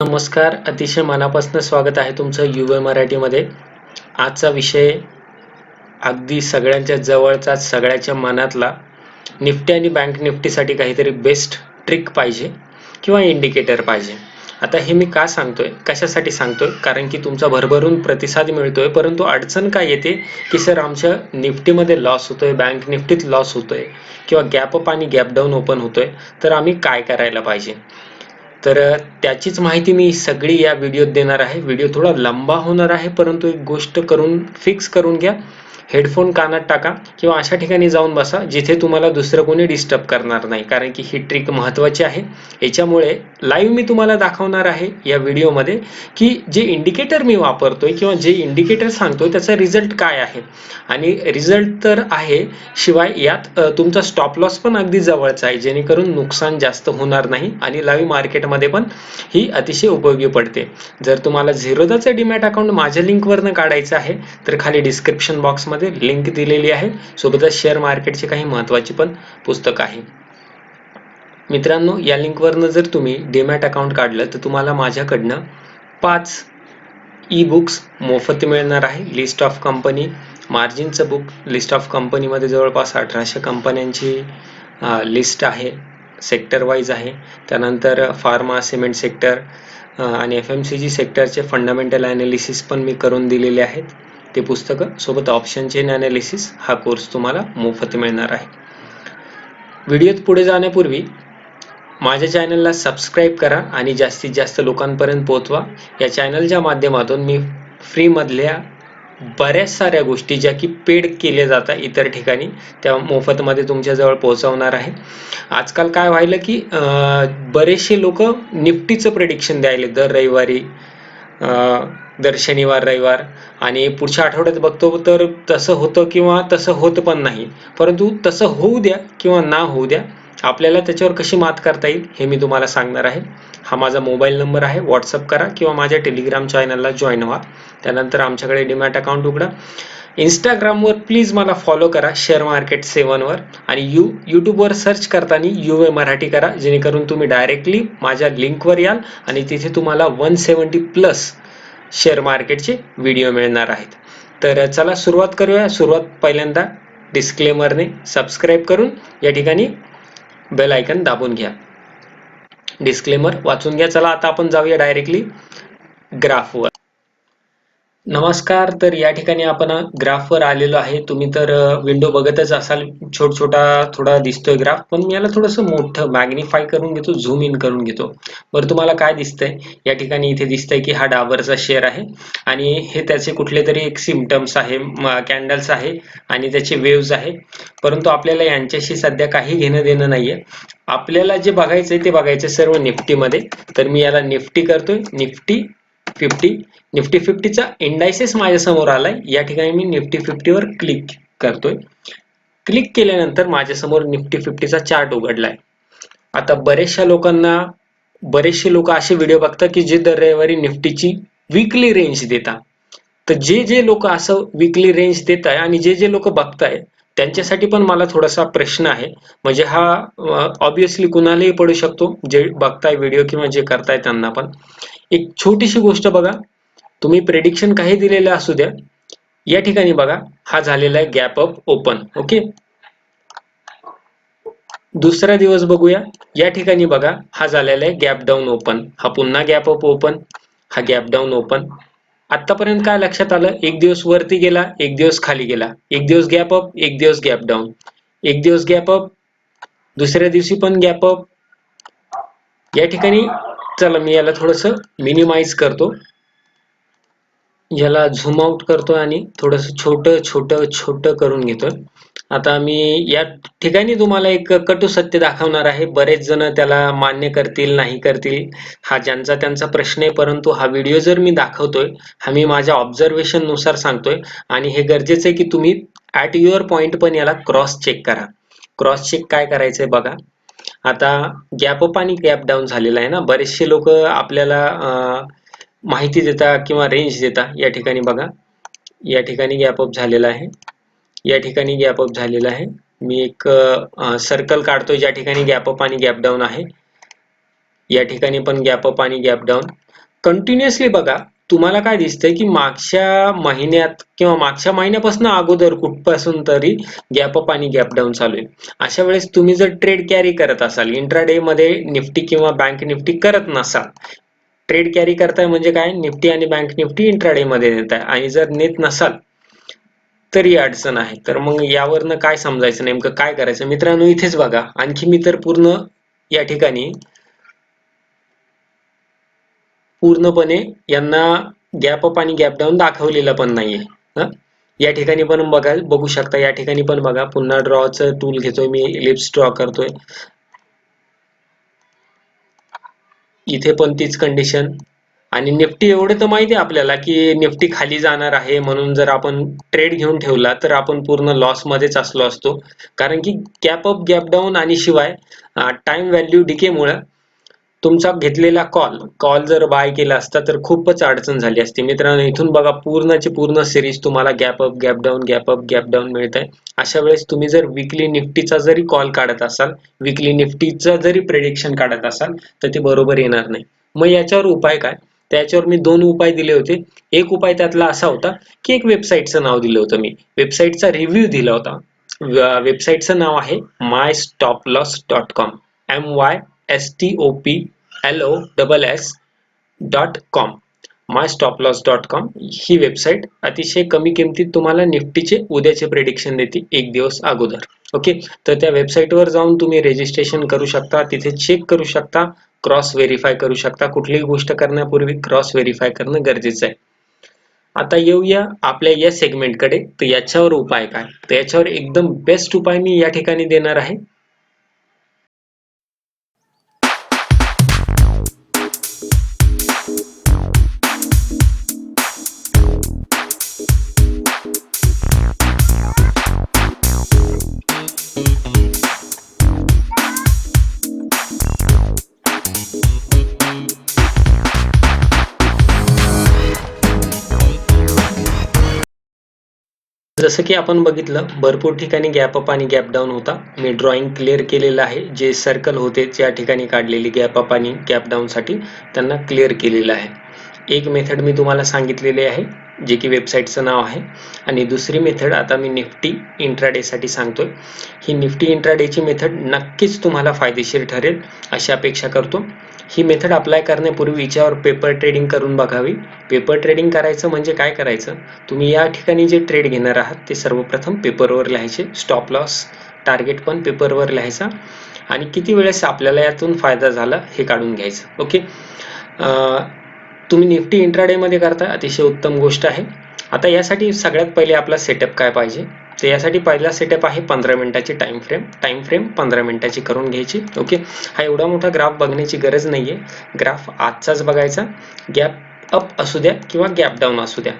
नमस्कार अतिशय मनापासून स्वागत आहे तुमचं यू ए मराठीमध्ये. आजचा विषय अगदी सगळ्यांच्या जवळचा सगळ्याच्या मनातला. निफ्टी आणि बँक निफ्टीसाठी काहीतरी बेस्ट ट्रिक पाहिजे किंवा इंडिकेटर पाहिजे. आता हे मी का सांगतोय? कशासाठी सांगतोय? कारण की तुमचा भरभरून प्रतिसाद मिळतोय परंतु अडचण काय येते? की सर आमच्या निफ्टीमध्ये लॉस होतोय बँक निफ्टीत लॉस होतोय किंवा गॅप अप आणि गॅप डाऊन ओपन होतोय तर आम्ही काय करायला पाहिजे? तर त्याचीच माहिती मी सगळी या व्हिडिओत देणार आहे. व्हिडिओ थोडा लंबा होणार आहे परंतु एक गोष्ट करून फिक्स करून घ्या. हेडफोन कानात टाका किंवा अशा ठिकाणी जाऊन बसा जिथे तुम्हाला दुसरं कोणी डिस्टर्ब करणार नाही. कारण की ही ट्रिक महत्त्वाची आहे. याच्यामुळे लाईव्ह मी तुम्हाला दाखवणार आहे या व्हिडिओमध्ये की जे इंडिकेटर मी वापरतोय किंवा जे इंडिकेटर सांगतोय त्याचा रिझल्ट काय आहे. आणि रिझल्ट तर आहे शिवाय यात तुमचा स्टॉप लॉस पण अगदी जवळचा आहे जेणेकरून नुकसान जास्त होणार नाही आणि लाईव्ह मार्केटमध्ये पण ही अतिशय उपयोगी पडते. जर तुम्हाला झिरोदाचं डीमॅट अकाउंट माझ्या लिंकवरनं काढायचं आहे तर खाली डिस्क्रिप्शन बॉक्समध्ये लिंक दिलेली आहे. सोबतच शेअर मार्केटचे काही महत्त्वाची पण पुस्तक आहे. मित्रांनो या लिंकवरनं जर तुम्ही डीमॅट अकाउंट काढलं तर तुम्हाला माझ्याकडनं पाच ई बुक्स मोफत मिळणार आहे. लिस्ट ऑफ कंपनी मार्जिनचं बुक लिस्ट ऑफ कंपनीमध्ये जवळपास अठराशे कंपन्यांची लिस्ट आहे. सेक्टर वाईज आहे. त्यानंतर फार्मा सिमेंट सेक्टर आणि एफ एम सी जी सेक्टरचे फंडामेंटल ॲनालिसिस पण मी करून दिलेले आहेत. ते पुस्तकं. सोबत ऑप्शन चेन ॲनालिसिस हा कोर्स तुम्हाला मोफत मिळणार आहे. व्हिडिओत पुढे जाण्यापूर्वी माझ्या चॅनलला सबस्क्राईब करा आणि जास्तीत जास्त लोकांपर्यंत पोहोचवा. या चॅनलच्या माध्यमातून मी फ्रीमधल्या बऱ्याच साऱ्या गोष्टी ज्या की पेड केल्या जातात इतर ठिकाणी त्या मोफतमध्ये तुमच्याजवळ पोहोचवणार आहे. आजकाल काय व्हायलं की बरेचसे लोक निफ्टीचं प्रेडिक्शन द्यायले दर रविवारी. दर शनिवार रविवार आणि पुढच्या आठवड्यात बघतो तर तसं होतं किंवा तसं होत पण नाही. परंतु तसं होऊ द्या किंवा ना होऊ द्या आपल्याला त्याच्यावर कशी मात करता येईल हे मी तुम्हाला सांगणार आहे. हा माझा मोबाईल नंबर आहे व्हॉट्सअप करा किंवा माझ्या टेलिग्राम चॅनलला जॉईन व्हा. त्यानंतर आमच्याकडे डीमॅट अकाउंट उघडा. इंस्टाग्रामवर प्लीज मला फॉलो करा शेअर मार्केट सेवनवर आणि यू यूट्यूबवर सर्च करताना यू ए मराठी करा जेणेकरून तुम्ही डायरेक्टली माझ्या लिंकवर याल आणि तिथे तुम्हाला वन सेवन्टी प्लस शेअर मार्केटचे व्हिडिओ मिळणार आहेत. तर चला सुरुवात करूया. सुरुवात पहिल्यांदा डिस्क्लेमरने सबस्क्राईब करून या ठिकाणी बेल आयकन दाबून घ्या. डिस्क्लेमर वाचून घ्या. चला आता आपण जाऊया डायरेक्टली ग्राफवर नमस्कार तर या ठिकाणी आपण ग्राफवर आलेलो आहे. तुम्ही तर विंडो बघतच असाल. छोट छोटा थोडा दिसतोय ग्राफ पण मी याला थोडंसं मोठं मॅग्निफाय करून घेतो झूम इन करून घेतो. बरं तुम्हाला काय दिसतंय? या ठिकाणी इथे दिसतंय की हा डाबरचा शेअर आहे आणि हे त्याचे कुठले तरी एक सिमटम्स आहे कॅन्डल्स आहे आणि त्याचे वेव्ज आहे. परंतु आपल्याला यांच्याशी सध्या काही घेणं देणं नाहीये. आपल्याला जे बघायचंय ते बघायचं सर्व निफ्टीमध्ये. तर मी याला निफ्टी करतोय. निफ्टी फिफ्टी निफ्टी फिफ्टीचा इंडायसेस माझ्यासमोर आलाय. या ठिकाणी मी निफ्टी फिफ्टीवर क्लिक करतोय. क्लिक केल्यानंतर माझ्यासमोर निफ्टी फिफ्टीचा चार्ट उघडलाय. आता बरेचशा लोकांना बरेचसे लोक असे व्हिडिओ बघतात की जे दर रविवारी निफ्टीची विकली रेंज देतात. तर जे जे लोक असं विकली रेंज देत आहे आणि जे जे लोक बघताय त्यांच्यासाठी पण मला थोडासा प्रश्न आहे. म्हणजे हा ऑब्विसली कुणालाही पडू शकतो जे बघताय व्हिडिओ किंवा जे करताय त्यांना पण. एक छोटीशी गोष्ट बघा. तुम्ही प्रेडिक्शन काही दिलेलं असू द्या. या ठिकाणी बघा हा झालेला आहे गॅप अप ओपन ओके दुसरा दिवस बघूया. या ठिकाणी बघा हा झालेला आहे गॅप डाऊन ओपन हा पुन्हा गॅप अप ओपन हा गॅप डाऊन ओपन आतापर्यंत काय लक्षात आलं? एक दिवस वरती गेला एक दिवस खाली गेला. एक दिवस गॅप अप एक दिवस गॅप डाऊन एक दिवस गॅप अप दुसऱ्या दिवशी पण गॅप अप या ठिकाणी चला मी याला थोडस मिनिमाइज करतो. याला झूम आउट करतो आणि थोडस छोट छोट छोट करून घेतोय. आता मी या ठिकाणी तुम्हाला एक कटू सत्य दाखवणार आहे. बरेच जण त्याला मान्य करतील नाही करतील हा ज्यांचा त्यांचा प्रश्न आहे परंतु हा व्हिडिओ जर मी दाखवतोय हा मी माझ्या ऑब्झर्वेशननुसार सांगतोय. आणि हे गरजेचं आहे की तुम्ही ऍट युअर पॉइंट पण याला क्रॉस चेक करा. क्रॉस चेक काय करायचंय बघा. आता गॅप अप आणि गॅप डाऊन झालेला आहे ना. बरेचसे लोक आपल्याला अं, माहिती देता किंवा रेंज देता या ठिकाणी बघा. या ठिकाणी गॅपअप झालेला आहे. या ठिकाणी गॅपअप झालेला आहे. मी एक सर्कल काढतोय ज्या ठिकाणी गॅपअप आणि गॅप डाऊन आहे. या ठिकाणी पण गॅपअप आणि गॅप डाऊन कंटिन्युअसली बघा तुम्हाला काय दिसतंय की मागच्या महिन्यात किंवा मागच्या महिन्यापासून अगोदर कुठपासून तरी गॅपअप आणि गॅप डाऊन चालू आहे. अशा वेळेस तुम्ही जर ट्रेड कॅरी करत असाल इंट्राडे मध्ये निफ्टी किंवा बँक निफ्टी करत नसाल ट्रेड कॅरी करताय म्हणजे काय? निफ्टी आणि बँक निफ्टी इंट्राडे मध्ये नेताय आणि जर नेत नसाल तरी अडचण आहे. तर मग यावरनं काय समजायचं? नेमकं काय करायचं? मित्रांनो इथेच बघा. आणखी मी तर पूर्ण या ठिकाणी पूर्णपणे यांना गॅप अप आणि गॅप डाऊन दाखवलेला पण नाहीये. या ठिकाणी पण बघा बघू शकता. या ठिकाणी पण बघा. पुन्हा ड्रॉचं टूल घेतोय मी. लिप्स ड्रॉ करतोय. इथे पण तीच कंडिशन आणि निफ्टी एवढे तर माहिती आहे आपल्याला की निफ्टी खाली जाणार आहे म्हणून जर आपण ट्रेड घेऊन ठेवला तर आपण पूर्ण लॉस मध्येच असलो असतो. कारण की गॅप अप गॅप डाऊन आणि शिवाय टाइम व्हॅल्यू डिकेमुळे तुमचा घेतलेला कॉल कॉल जर बाय केला असता तर खूपच अडचण झाली असती. मित्रांनो इथून बघा पूर्णची पूर्ण सिरीज तुम्हाला gap up gap down gap up gap down मिळत आहे अशा वेळेस तुम्ही जर विकली निफ्टीचा जरी कॉल काढत असाल विकली निफ्टीचा जरी प्रेडिक्शन काढत असाल तर ते बरोबर येणार नाही. मग याच्यावर उपाय काय? त्याच्यावर मी दोन उपाय दिले होते. एक उपाय त्यातला असा होता की एक वेबसाईटचं नाव दिलं होतं मी. वेबसाईटचा रिव्ह्यू दिला होता. वेबसाईटचं नाव आहे my stop loss dot com M Y S T O L O double S dot com my stop loss dot com he website अतिशय कमी किमतीत तुम्हाला निफ्टीचे उद्याचे प्रेडिक्शन देते एक दिवस अगोदर. ओके तर त्या वेबसाईटवर जाऊन तुम्ही रेजिस्ट्रेशन करू शकता तिथे चेक करू शकता क्रॉस व्हेरीफाय करू शकता. कुठलीही गोष्ट करण्यापूर्वी क्रॉस व्हेरीफाय करणं गरजेचं आहे. आता येऊया आपल्या या सेगमेंटकडे तर याच्यावर उपाय काय? तर याच्यावर एकदम बेस्ट उपाय मी या ठिकाणी देणार आहे. जसं की आपण बघितलं भरपूर ठिकाणी गॅप अप आणि गॅप डाऊन होता. मी ड्रॉइंग क्लिअर केलेलं आहे. जे सर्कल होते ज्या ठिकाणी काढलेली गॅप अप आणि गॅप डाऊन साठी त्यांना क्लिअर केलेलं आहे. एक मेथड मी तुम्हाला सांगितलेली आहे जे की वेबसाईटचं नाव आहे. आणि दुसरी मेथड आता मी निफ्टी इंट्राडेसाठी सांगतोय. ही निफ्टी इंट्राडेची मेथड नक्कीच तुम्हाला फायदेशीर ठरेल अशी अपेक्षा करतो. ही मेथड अप्लाय करण्यापूर्वी याच्यावर पेपर ट्रेडिंग करून बघावी. पेपर ट्रेडिंग करायचं म्हणजे काय करायचं? तुम्ही या ठिकाणी जे ट्रेड घेणार आहात ते सर्वप्रथम पेपरवर लिहायचे. स्टॉप लॉस टार्गेट पण पेपरवर लिहायचा. आणि किती वेळेस आपल्याला यातून फायदा झाला हे काढून घ्यायचं. ओके तुम्ही निफ्टी इंट्राडेमध्ये करता अतिशय उत्तम गोष्ट आहे. आता यासाठी सगळ्यात पहिले आपला सेटअप काय पाहिजे? तर यासाठी पहिला सेटअप आहे पंधरा मिनिटाची टाइम फ्रेम टाइम फ्रेम पंधरा मिनिटाची करून घ्यायची. ओके हा एवढा मोठा ग्राफ बघण्याची गरज नाहीये. ग्राफ आजचाच बघायचा. गॅप अप असू द्या किंवा गॅप डाऊन असू द्या.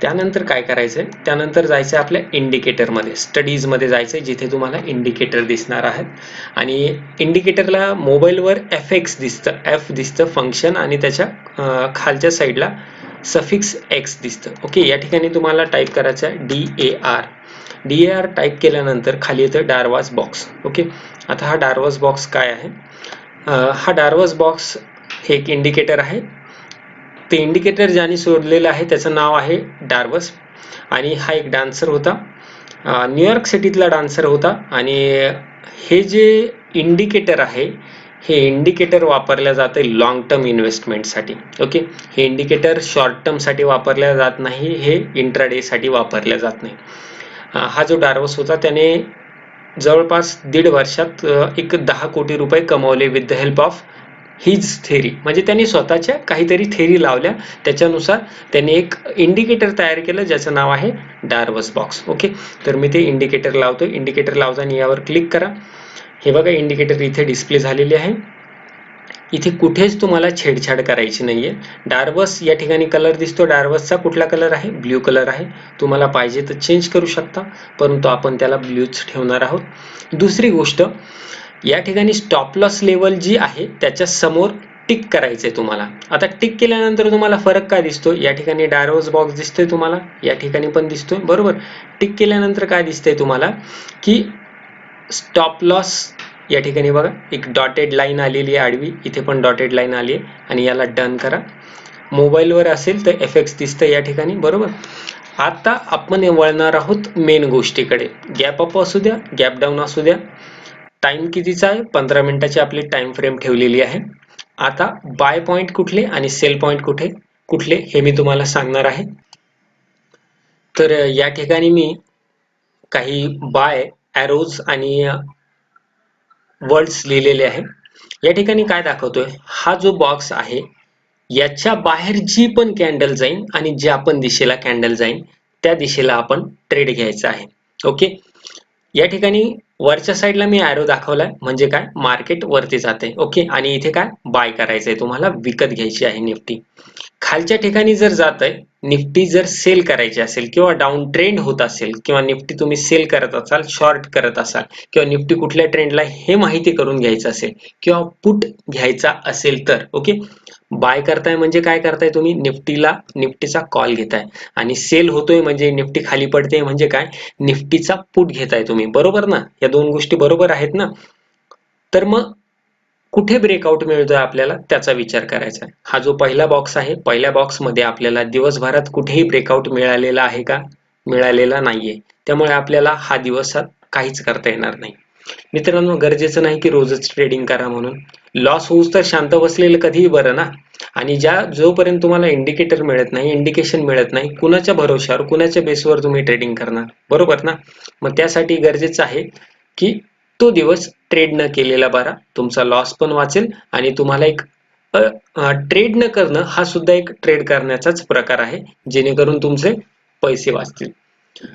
त्यानंतर काय करायचंय? त्यानंतर जायचं आपल्या इंडिकेटरमध्ये स्टडीजमध्ये जायचंय जिथे तुम्हाला इंडिकेटर दिसणार आहेत. आणि इंडिकेटरला मोबाईलवर एफ एक्स दिसतं. एफ दिसतं फंक्शन आणि त्याच्या खालच्या साईडला सफिक्स एक्स दिसतं. ओके या ठिकाणी तुम्हाला टाईप करायचं आहे D A R D R type केल्यानंतर खाली येतं डारवास बॉक्स ओके आता हा डारवास बॉक्स काय आहे? हा डारवास बॉक्स हे एक इंडिकेटर आहे. ते इंडिकेटर ज्याने सोडलेलं आहे त्याचं नाव आहे डार्वस आणि हा एक डान्सर होता. न्यूयॉर्क सिटीतला डान्सर होता. आणि हे जे इंडिकेटर आहे हे इंडिकेटर वापरल्या जाते लॉंग टर्म इन्व्हेस्टमेंटसाठी ओके हे इंडिकेटर शॉर्ट टर्मसाठी वापरल्या जात नाही हे इंट्राडेसाठी वापरल्या जात नाही. हा जो डार्वस होता त्याने जवळपास दीड वर्षात एक दहा कोटी रुपये कमवले with the help of his theory म्हणजे त्यांनी स्वतःच्या काहीतरी थेरी लावल्या. त्याच्यानुसार त्यांनी एक इंडिकेटर तयार केलं ज्याचं नाव आहे डार्वस बॉक्स. ओके तर मी ते इंडिकेटर लावतो इंडिकेटर लावताना यावर क्लिक करा. हे बघा इंडिकेटर इथे डिस्प्ले झालेले आहे. इथे कुठेच तुम्हाला छेडछाड करायची नाही आहे डार्वस या ठिकाणी कलर दिसतो. डार्वसचा कुठला कलर आहे? ब्ल्यू कलर आहे. तुम्हाला पाहिजे तर चेंज करू शकता परंतु आपण त्याला ब्ल्यूच ठेवणार आहोत. दुसरी गोष्ट या ठिकाणी स्टॉप लॉस लेवल जी आहे त्याच्यासमोर टिक करायचंय तुम्हाला. आता टिक केल्यानंतर तुम्हाला फरक काय दिसतो? या ठिकाणी डायरोज बॉक्स दिसतोय तुम्हाला. या ठिकाणी पण दिसतोय. बरोबर. टिक केल्यानंतर काय दिसतंय तुम्हाला? की स्टॉप लॉस या ठिकाणी बघा एक डॉटेड लाईन आलेली आहे आडवी इथे पण डॉटेड लाईन आली आहे आणि याला डन करा. मोबाईलवर असेल तर एफ एक्स दिसतं या ठिकाणी बरोबर? आता आपण वळणार आहोत मेन गोष्टीकडे. गॅप अप असू द्या गॅप डाऊन असू द्या. टाइम कितीचा आहे? पंधरा मिनिटाची आपली टाइम फ्रेम ठेवलेली आहे. आता बाय पॉइंट कुठले आणि सेल पॉइंट कुठे? कुठले हे मी तुम्हाला सांगणार आहे. तर या ठिकाणी मी काही बाय ॲरोज आणि वर्ड्स लिहिलेले आहे. या ठिकाणी काय दाखवतोय? हा जो बॉक्स आहे याच्या बाहेर जी पण कॅन्डल जाईल आणि ज्या पण दिशेला कॅन्डल जाईल त्या दिशेला आपण ट्रेड घ्यायचा आहे. ओके या ठिकाणी वरच्या साईडला मी ॲरो दाखवलाय. म्हणजे काय? मार्केट वरती जाते. ओके आणि इथे काय? बाय करायचंय तुम्हाला. विकत घ्यायची आहे निफ्टी. खालच्या ठिकाणी जर जात आहे निफ्टी जर सेल करायची असेल किंवा डाऊन ट्रेंड होत असेल किंवा निफ्टी तुम्ही सेल करत असाल शॉर्ट करत असाल किंवा निफ्टी कुठल्या ट्रेंडला हे माहिती करून घ्यायचं असेल किंवा पुट घ्यायचा असेल तर ओके बाय करताय म्हणजे काय करताय तुम्ही? निफ्टीला निफ्टीचा कॉल घेताय. आणि सेल होतोय म्हणजे निफ्टी खाली पडते म्हणजे काय? निफ्टीचा पुट घेताय तुम्ही. बरोबर ना? या दोन गोष्टी बरोबर आहेत ना? तर मग कुठे ब्रेकआउट मिळतोय आपल्याला? त्याचा विचार करायचा आहे. हा जो पहिला बॉक्स आहे पहिल्या बॉक्समध्ये आपल्याला दिवसभरात कुठेही ब्रेकआउट मिळालेला आहे का? मिळालेला नाहीये. त्यामुळे आपल्याला हा दिवस काहीच करता येणार नाही. मित्रांनो गरजेचं नाही की रोजच ट्रेडिंग करा म्हणून. लॉस होऊस तर शांत बसलेलं कधीही बरं ना. आणि ज्या जोपर्यंत तुम्हाला इंडिकेटर मिळत नाही इंडिकेशन मिळत नाही कुणाच्या भरोशावर कुणाच्या बेसवर तुम्ही ट्रेडिंग करणार? बरोबर ना? मग त्यासाठी गरजेचं आहे की तो दिवस ट्रेड न केलेला बरा. तुमचा लॉस पण वाचेल आणि तुम्हाला एक ट्रेड न करणं हा सुद्धा एक ट्रेड करण्याचाच प्रकार आहे जेणेकरून तुमचे पैसे वाचतील.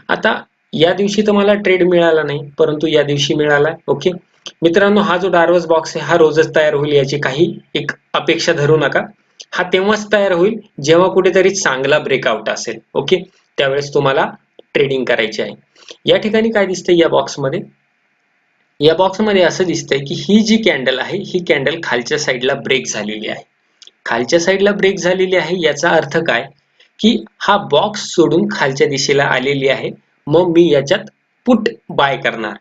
आता या दिवशी तुम्हाला ट्रेड मिळाला नाही परंतु या दिवशी मिळाला ओके मित्रांनो हा जो डार्वस बॉक्स आहे हा रोजच तयार होईल याची काही एक अपेक्षा धरू नका. हा तेव्हाच तयार होईल जेव्हा कुठेतरी चांगला ब्रेकआउट असेल ओके त्यावेळेस तुम्हाला ट्रेडिंग करायची आहे. या ठिकाणी काय दिसतंय या बॉक्समध्ये या बॉक्समध्ये असं दिसतंय की ही जी कॅन्डल आहे ही कॅन्डल खालच्या साईडला ब्रेक झालेली आहे. खालच्या साईडला ब्रेक झालेली आहे याचा अर्थ काय? की हा बॉक्स सोडून खालच्या दिशेला आलेली आहे. मग मी याच्यात पुट बाय करणार.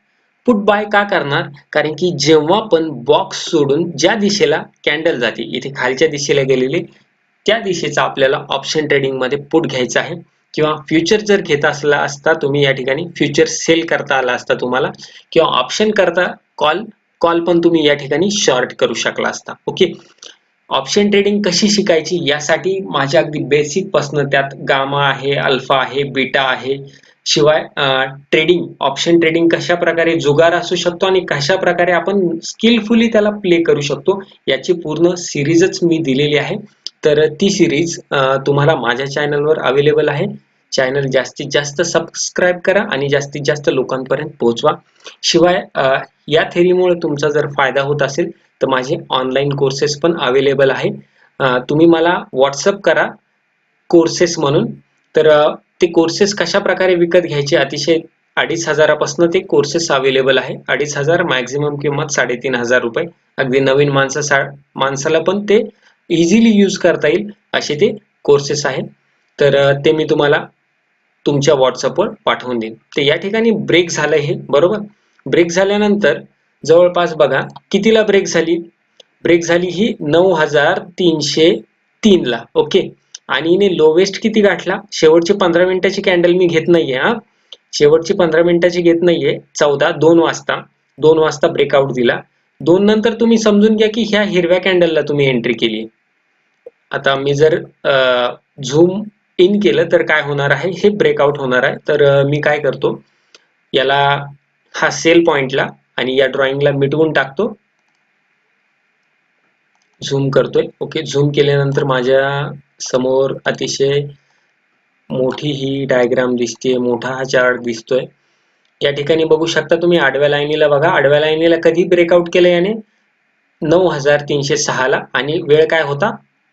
पुट बाय का करणार? कारण की जेव्हा पण बॉक्स सोडून ज्या दिशेला कॅन्डल जाते इथे खालच्या दिशेला गेलेली त्या दिशेचा आपल्याला ऑप्शन ट्रेडिंगमध्ये पुट घ्यायचा आहे. किंवा फ्युचर जर घेत असला असता तुम्ही या ठिकाणी फ्युचर सेल करता आला असता तुम्हाला किंवा ऑप्शन करता कॉल कॉल पण तुम्ही या ठिकाणी शॉर्ट करू शकला असता. ओके ऑप्शन ट्रेडिंग कशी शिकायची? यासाठी माझ्या अगदी बेसिक पासन त्यात गामा आहे अल्फा आहे बीटा आहे. शिवाय ट्रेडिंग ऑप्शन ट्रेडिंग कशा प्रकारे जुगार असू शकतो आणि कशा प्रकारे आपण स्किलफुली त्याला प्ले करू शकतो याची पूर्ण सिरीजच मी दिलेली आहे. तर ती सिरीज तुम्हाला माझ्या चॅनलवर अवेलेबल आहे. चॅनल जास्तीत जास्त सबस्क्राईब करा आणि जास्तीत जास्त लोकांपर्यंत पोहोचवा. शिवाय या थेरीमुळे तुमचा जर फायदा होत असेल तर माझे ऑनलाईन कोर्सेस पण अवेलेबल आहे. तुम्ही मला व्हॉट्सअप करा कोर्सेस म्हणून. तर ते कोर्सेस कशा प्रकारे विकत घ्यायचे? अतिशय अडीच हजारापासून ते कोर्सेस अवेलेबल आहे. अडीच हजार मॅक्झिमम किंमत साडेतीन हजार रुपये. अगदी नवीन माणसा माणसाला पण ते इझिली यूज करता येईल असे ते कोर्सेस आहेत. तर ते मी तुम्हाला तुमच्या व्हॉट्सअपवर पाठवून देईन. तर या ठिकाणी ब्रेक झालं हे बरोबर? ब्रेक झाल्यानंतर जवळपास बघा कितीला ब्रेक झाली? ब्रेक झाली ही नऊ हजार तीनशे तीनला ओके आणि हिने लोवेस्ट किती गाठला? शेवटची पंधरा मिनिटाची कॅन्डल मी घेत नाहीये हा. शेवटची पंधरा मिनिटाची घेत नाहीये. चौदा दोन वाजता. दोन वाजता ब्रेकआउट दिला. दोन नंतर तुम्ही समजून घ्या की ह्या हिरव्या कॅन्डलला तुम्ही एंट्री केली. आता मी जर झूम इन केलं तर काय होणार आहे? हे ब्रेकआउट होणार आहे. तर मी काय करतो? याला हा सेल पॉइंटला आणि या ड्रॉइंगला मिटवून टाकतो. झूम करतोय. ओके झूम केल्यानंतर माझ्या समोर अतिशय मोठी ही डायग्राम दिसते मोठा हा चार्ट दिसतोय. या ठिकाणी बघू शकता तुम्ही आडव्या लाईनीला बघा. आडव्या लाईनीला कधी ब्रेकआउट केलं याने? नऊ हजार तीनशे सहाला आणि वेळ काय होता?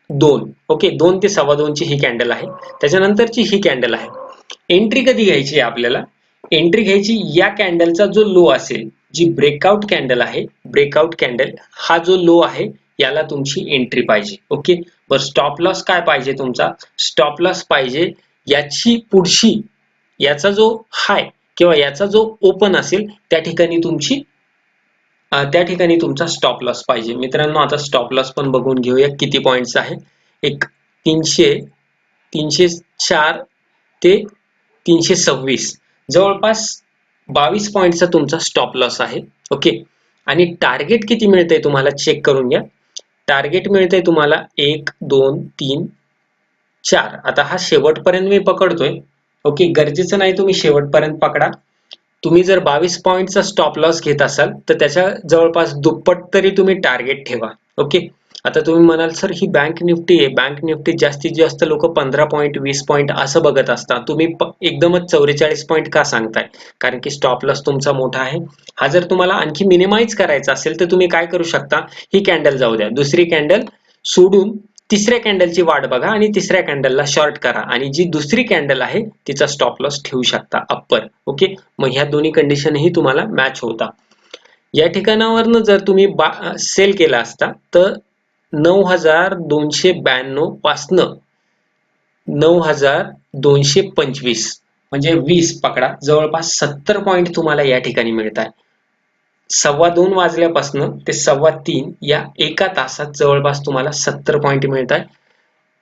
दोन. ओके दोन ते सव्वा दोनची ही कॅन्डल आहे. त्याच्यानंतरची ही कॅन्डल आहे. एंट्री कधी घ्यायची आहे आपल्याला? एंट्री घ्यायची या कॅन्डलचा जो लो असेल जी ब्रेकआउट कॅन्डल आहे ब्रेकआउट कॅन्डल हा जो लो आहे याला तुमची एंट्री पाहिजे. ओके बरं स्टॉप लॉस काय पाहिजे तुमचा? स्टॉप लॉस पाहिजे याची पुढची याचा जो हाय किंवा याचा जो ओपन असेल त्या ठिकाणी तुमची त्या ठिकाणी तुमचा स्टॉप लॉस पाहिजे. मित्रांनो आता स्टॉप लॉस पण बघून घेऊया किती पॉईंट्स आहे. एक तीनशे तीनशे चार ते तीनशे सव्वीस. जवळपास बावीस पॉईंटचा तुमचा स्टॉप लॉस आहे. ओके आणि टार्गेट किती मिळतंय तुम्हाला चेक करून घ्या. टार्गेट मिळतंय तुम्हाला एक दोन तीन चार. आता हा शेवटपर्यंत मी पकडतोय. ओके गरजेचं नाही तुम्ही शेवटपर्यंत पकडा. तुम्ही जर बावीस पॉईंटचा स्टॉप लॉस घेत असाल तर त्याच्या जवळपास दुप्पट तरी तुम्ही टार्गेट ठेवा. ओके आता तुम्ही म्हणाल सर ही बँक निफ्टी आहे. बँक निफ्टी जास्तीत जास्त लोक पंधरा पॉईंट वीस पॉईंट असं बघत असतात. तुम्ही एकदमच चौवेचाळीस पॉईंट का सांगताय? कारण की स्टॉप लॉस तुमचा मोठा आहे. हा जर तुम्हाला आणखी मिनिमाइज करायचा असेल तर तुम्ही काय करू शकता? ही कॅन्डल जाऊ द्या. दुसरी कॅन्डल सोडून तिसऱ्या कॅन्डलची वाट बघा आणि तिसऱ्या कॅन्डलला शॉर्ट करा. आणि जी दुसरी कॅन्डल आहे तिचा स्टॉप लॉस ठेवू शकता अप्पर ओके? मग ह्या दोन्ही कंडिशनही तुम्हाला मॅच होता. या ठिकाणावरनं जर तुम्ही सेल केला असता तर नऊ हजार दोनशे ब्याण्णव पासनं नऊ हजार दोनशे पंचवीस म्हणजे वीस पकडा. जवळपास सत्तर पॉईंट तुम्हाला या ठिकाणी मिळत आहे. सव्वा दोन वाजल्यापासनं ते सव्वा तीन या एका तासात जवळपास तुम्हाला सत्तर पॉईंट मिळत आहे.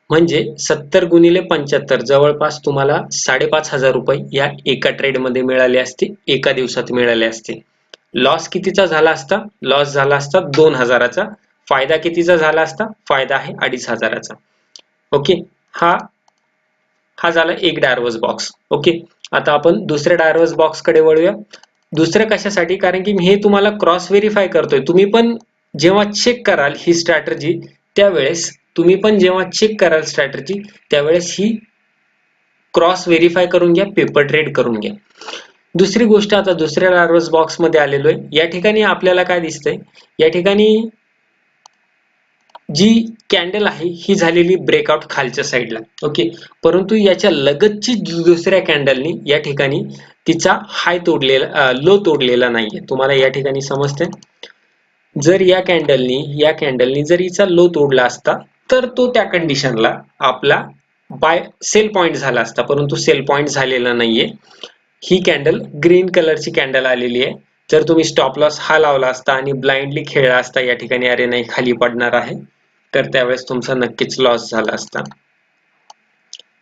म्हणजे सत्तर गुणिले पंच्याहत्तर जवळपास तुम्हाला साडेपाच हजार रुपये या एका ट्रेडमध्ये मिळाले असते एका दिवसात मिळाले असते. लॉस कितीचा झाला असता? लॉस झाला असता दोन हजाराचा. फायदा कितीचा झाला असता? फायदा आहे अडीच हजाराचा. ओके? हा हा झाला एक डायवर्स बॉक्स. ओके? आता आपण दुसऱ्या डायवर्स बॉक्सकडे वळूया. दुसरं कशासाठी? कारण की मी हे तुम्हाला क्रॉस व्हेरीफाय करतोय. तुम्ही पण जेव्हा चेक कराल ही स्ट्रॅटर्जी त्यावेळेस तुम्ही पण जेव्हा चेक कराल स्ट्रॅटर्जी त्यावेळेस ही क्रॉस व्हेरीफाय करून घ्या पेपर ट्रेड करून घ्या. दुसरी गोष्ट आता दुसऱ्या डायरोज बॉक्समध्ये आलेलो आहे. या ठिकाणी आपल्याला काय दिसतंय? या ठिकाणी जी कॅन्डल आहे ही झालेली ब्रेकआउट खालच्या साईडला ओके परंतु याच्या लगतची दुसऱ्या कॅन्डलनी या ठिकाणी तिचा हाय तोडलेला लो तोडलेला नाहीये. तुम्हाला या ठिकाणी समजते जर या कॅन्डलनी या कॅन्डलनी जर हिचा लो तोडला असता तर तो त्या कंडिशनला आपला बाय सेल पॉइंट झाला असता. परंतु सेल पॉइंट झालेला नाहीये. ही कॅन्डल ग्रीन कलरची कॅन्डल आलेली आहे. जर तुम्ही स्टॉप लॉस हा लावला असता आणि ब्लाइंडली खेळला असता या ठिकाणी अरे नाही खाली पडणार आहे. तर त्यावेळेस तुमचा नक्कीच लॉस झाला असता.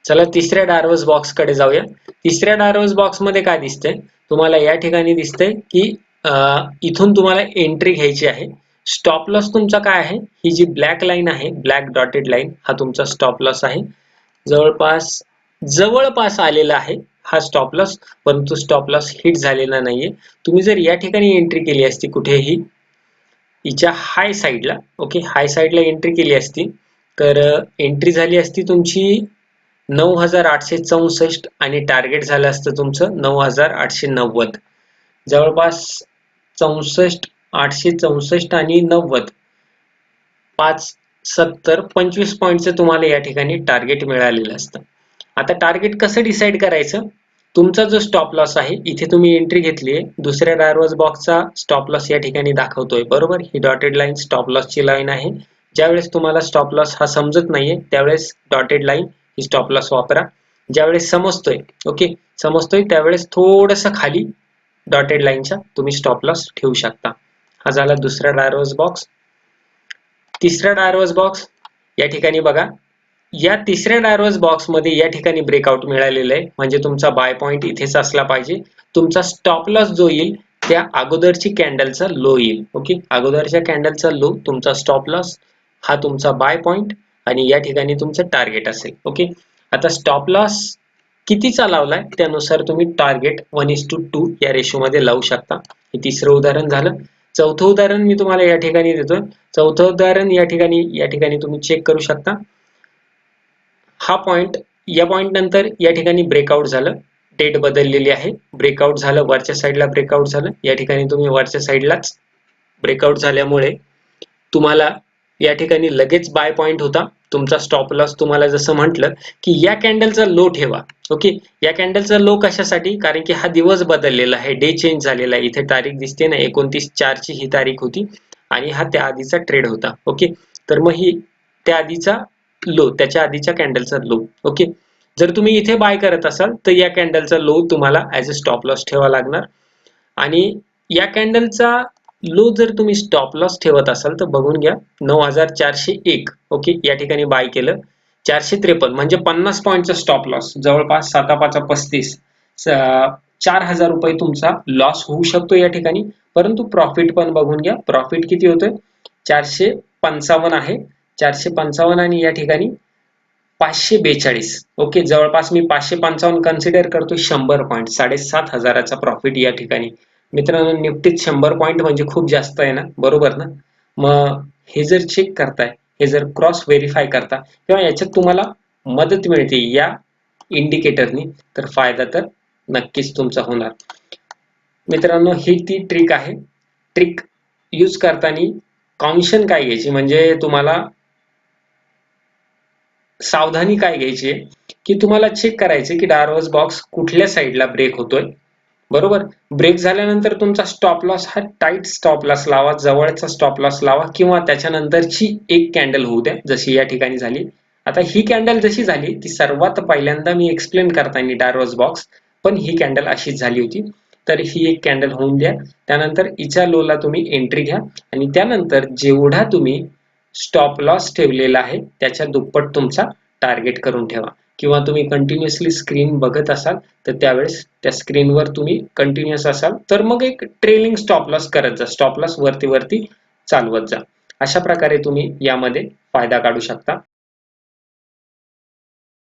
चला तिसऱ्या डार्वस बॉक्सकडे जाऊया. तिसऱ्या डार्वस बॉक्समध्ये काय दिसतंय? तुम्हाला या ठिकाणी दिसतंय की इथून तुम्हाला एंट्री घ्यायची आहे. स्टॉप लॉस तुमचा काय आहे? ही जी ब्लॅक लाईन आहे ब्लॅक डॉटेड लाईन हा तुमचा स्टॉप लॉस आहे. जवळपास जवळपास आलेला आहे हा स्टॉप लॉस परंतु स्टॉप लॉस हिट झालेला नाहीये. तुम्ही जर या ठिकाणी एंट्री केली असती कुठेही हिच्या हाय साईडला ओके हाय साईडला एंट्री केली असती. तर uh, एंट्री झाली असती तुमची नऊ हजार आठशे चौसष्ट आणि टार्गेट झालं असतं तुमचं नऊ हजार आठशे नव्वद. जवळपास चौसष्ट आठशे चौसष्ट आणि नव्वद. पाच सत्तर पंचवीस पॉईंटचं तुम्हाला या ठिकाणी टार्गेट मिळालेलं असतं. आता टार्गेट कसं डिसाईड करायचं? तुमचा जो स्टॉप लॉस आहे इथे तुम्ही एंट्री घेतली आहे. दुसऱ्या डायरोज बॉक्सचा स्टॉप लॉस या ठिकाणी दाखवतोय. बरोबर? ही डॉटेड लाईन स्टॉप लॉसची लाईन आहे. ज्यावेळेस तुम्हाला स्टॉप लॉस हा समजत नाहीये त्यावेळेस डॉटेड लाईन ही स्टॉप लॉस वापरा. ज्यावेळेस समजतोय ओके समजतोय त्यावेळेस थोडस खाली डॉटेड लाईनचा तुम्ही स्टॉप लॉस ठेवू शकता. हा झाला दुसरा डायवर्स बॉक्स तिसरा डायरवर्स बॉक्स या ठिकाणी बघा. या तिसऱ्या डायरोज बॉक्समध्ये या ठिकाणी ब्रेकआउट मिळालेलं आहे. म्हणजे तुमचा बाय पॉईंट इथेच असला पाहिजे. तुमचा स्टॉप लॉस जो येईल त्या अगोदरची कॅन्डलचा लो येईल. ओके अगोदरच्या कॅन्डलचा लो तुमचा स्टॉप लॉस हा तुमचा बाय पॉईंट आणि या ठिकाणी तुमचं टार्गेट असेल. ओके आता स्टॉप लॉस कितीचा लावलाय? त्यानुसार तुम्ही target one is to two या रेशोमध्ये लावू शकता. हे तिसरं उदाहरण झालं. चौथं उदाहरण मी तुम्हाला या ठिकाणी देतोय. चौथं उदाहरण या ठिकाणी या ठिकाणी तुम्ही चेक करू शकता. हा पॉइंट या पॉइंट नंतर या ठिकाणी ब्रेकआउट झालं. डेट बदललेली आहे. ब्रेकआउट झालं वरच्या साईडला ब्रेकआउट झालं. या ठिकाणी तुम्ही वरच्या साईडलाच ब्रेकआउट झाल्यामुळे तुम्हाला या ठिकाणी लगेच बाय पॉइंट होता. तुमचा स्टॉप लॉस तुम्हाला जसं म्हटलं की या कॅन्डलचा लो ठेवा. ओके या कॅन्डलचा लो कशासाठी? कारण की हा दिवस बदललेला आहे. डे चेंज झालेला आहे. इथे तारीख दिसते ना एकोणतीस चारची ही तारीख होती आणि हा त्या आधीचा ट्रेड होता. ओके तर मग ही त्या आधीचा लो त्याच्या आधीच्या कॅन्डलचा लो ओके जर तुम्ही इथे बाय करत असाल तर या कॅन्डलचा लो तुम्हाला ऍज अ स्टॉप लॉस ठेवा लागणार. आणि या कॅन्डलचा लो जर तुम्ही स्टॉप लॉस ठेवत असाल तर बघून घ्या नऊ हजार चारशे एक ओके या ठिकाणी बाय केलं. चारशे त्रेपन्न म्हणजे पन्नास पॉईंटचा स्टॉप लॉस जवळपास साता पाचा पस्तीस चार हजार रुपये तुमचा लॉस होऊ शकतो या ठिकाणी. परंतु प्रॉफिट पण बघून घ्या प्रॉफिट किती होतोय? चारशे पंचावन्न आहे. चारशे पंचावन्न आणि या ठिकाणी पाचशे बेचाळीस. ओके जवळपास मी पाचशे पंचावन्न कन्सिडर करतो शंभर पॉईंट साडेसात हजाराचा प्रॉफिट या ठिकाणी. मित्रांनो निफ्टीत शंभर पॉईंट म्हणजे खूप जास्त आहे ना? बरोबर ना? मग हे जर चेक करताय हे जर क्रॉस व्हेरीफाय करता किंवा याच्यात तुम्हाला मदत मिळते या इंडिकेटरनी तर फायदा तर नक्कीच तुमचा होणार. मित्रांनो ही ती ट्रिक आहे. ट्रिक यूज करताना कॉन्शन काय घ्यायची? म्हणजे तुम्हाला सावधानी काय घ्यायची की तुम्हाला चेक करायचे की डार्वस बॉक्स कुठल्या साईडला ब्रेक होतोय. बरोबर? ब्रेक झाल्यानंतर तुमचा स्टॉप लॉस हा टाईट स्टॉप लॉस लावा जवळचा स्टॉप लॉस लावा किंवा त्याच्यानंतरची एक कॅन्डल होऊ द्या जशी या ठिकाणी झाली. आता ही कॅन्डल जशी झाली ती सर्वात पहिल्यांदा मी एक्सप्लेन करताना डार्वस बॉक्स पण ही कॅन्डल अशीच झाली होती. तर ही एक कॅन्डल होऊन द्या. त्यानंतर इच्या लोला तुम्ही एंट्री घ्या आणि त्यानंतर जेवढा तुम्ही स्टॉप लॉस ठेवलेला आहे त्याच्या दुप्पट तुमचा टार्गेट करून ठेवा. किंवा तुम्ही कंटिन्युअसली स्क्रीन बघत असाल तर त्यावेळेस त्या स्क्रीनवर तुम्ही कंटिन्युअस असाल तर मग एक ट्रेलिंग स्टॉप लॉस करत जा. स्टॉप लॉस वरती वरती चालवत जा. अशा प्रकारे तुम्ही यामध्ये फायदा काढू शकता.